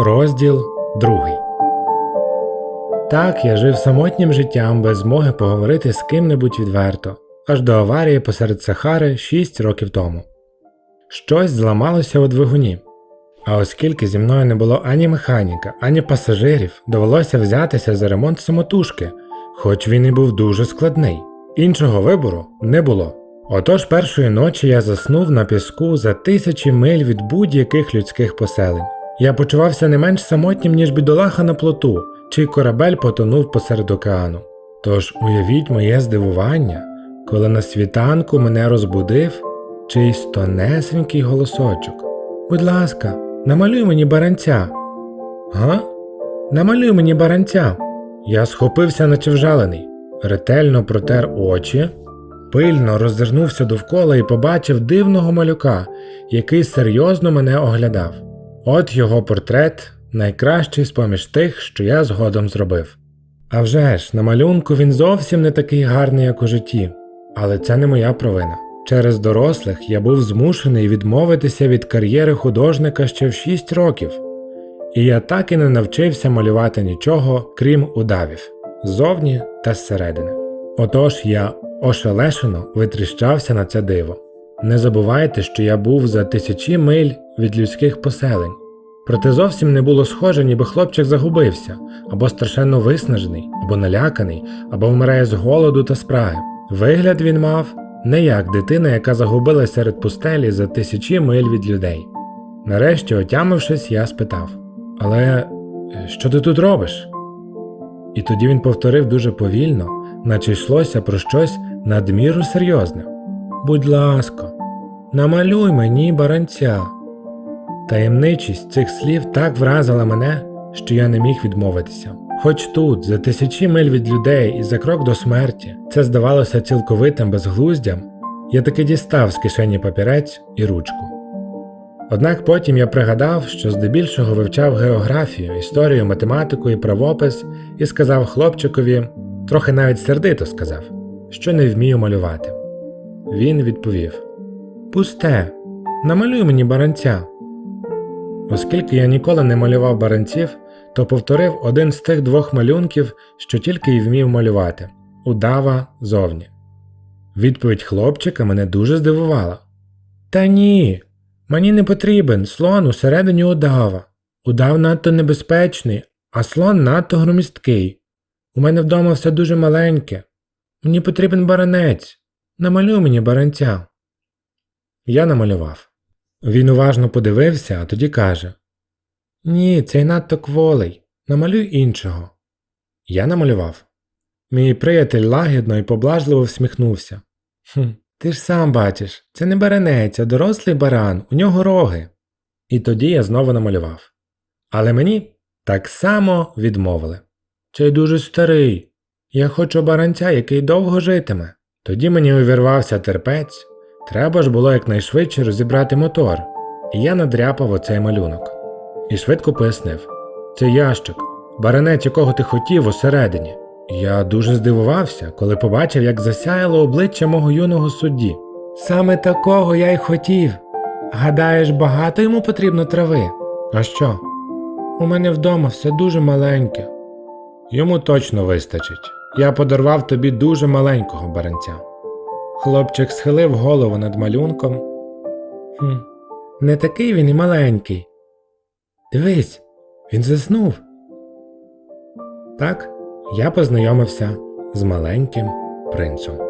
Розділ другий. Так я жив самотнім життям без змоги поговорити з ким-небудь відверто, аж до аварії посеред Сахари 6 років тому. Щось зламалося у двигуні. А оскільки зі мною не було ані механіка, ані пасажирів, довелося взятися за ремонт самотужки, хоч він і був дуже складний. Іншого вибору не було. Отож першої ночі я заснув на піску за тисячі миль від будь-яких людських поселень. Я почувався не менш самотнім, ніж бідолаха на плоту, чий корабель потонув посеред океану. Тож уявіть моє здивування, коли на світанку мене розбудив чийсь тонесенький голосочок. Будь ласка, намалюй мені баранця. Га? Намалюй мені баранця. Я схопився, наче вжалений, ретельно протер очі, пильно роззирнувся довкола і побачив дивного малюка, який серйозно мене оглядав. От його портрет найкращий з поміж тих, що я згодом зробив. А вже ж, на малюнку він зовсім не такий гарний, як у житті, але це не моя провина. Через дорослих я був змушений відмовитися від кар'єри художника ще в 6 років, і я так і не навчився малювати нічого, крім удавів, ззовні та зсередини. Отож я ошелешено витріщався на це диво. Не забувайте, що я був за тисячі миль від людських поселень. Проте зовсім не було схоже, ніби хлопчик загубився, або страшенно виснажений, або наляканий, або вмирає з голоду та спраги. Вигляд він мав не як дитина, яка загубилась серед пустелі за тисячі миль від людей. Нарешті, отямившись, я спитав: Але е, що ти тут робиш? І тоді він повторив дуже повільно, наче йшлося про щось надміру серйозне. Будь ласка, намалюй мені баранця. Таємничість цих слів так вразила мене, що я не міг відмовитися. Хоч тут, за тисячі миль від людей і за крок до смерті, це здавалося цілковитим безглуздям, я таки дістав з кишені папірець і ручку. Однак потім я пригадав, що здебільшого вивчав географію, історію, математику і правопис, і сказав хлопчикові, трохи навіть сердито сказав, що не вмію малювати. Він відповів: Пусте, намалюй мені баранця. Оскільки я ніколи не малював баранців, то повторив один з тих двох малюнків, що тільки й вмів малювати удава зовні. Відповідь хлопчика мене дуже здивувала. Та ні, мені не потрібен слон усередині удава. Удав надто небезпечний, а слон надто громісткий. У мене вдома все дуже маленьке. Мені потрібен баранець. Намалюй мені баранця. Я намалював. Він уважно подивився, а тоді каже Ні, цей надто кволий. Намалюй іншого. Я намалював. Мій приятель лагідно і поблажливо всміхнувся. Хм, ти ж сам бачиш, це не баранець, а дорослий баран, у нього роги. І тоді я знову намалював. Але мені так само відмовили. Цей дуже старий. Я хочу баранця, який довго житиме. Тоді мені увірвався терпець. Треба ж було якнайшвидше розібрати мотор, і я надряпав оцей малюнок. І швидко пояснив: це ящик, баранець, якого ти хотів усередині. Я дуже здивувався, коли побачив, як засяяло обличчя мого юного судді. Саме такого я й хотів. Гадаєш, багато йому потрібно трави? А що? У мене вдома все дуже маленьке. Йому точно вистачить. Я подарував тобі дуже маленького баранця. Хлопчик схилив голову над малюнком. Хм, Не такий він і маленький. Дивись, він заснув. Так, я познайомився з маленьким принцем.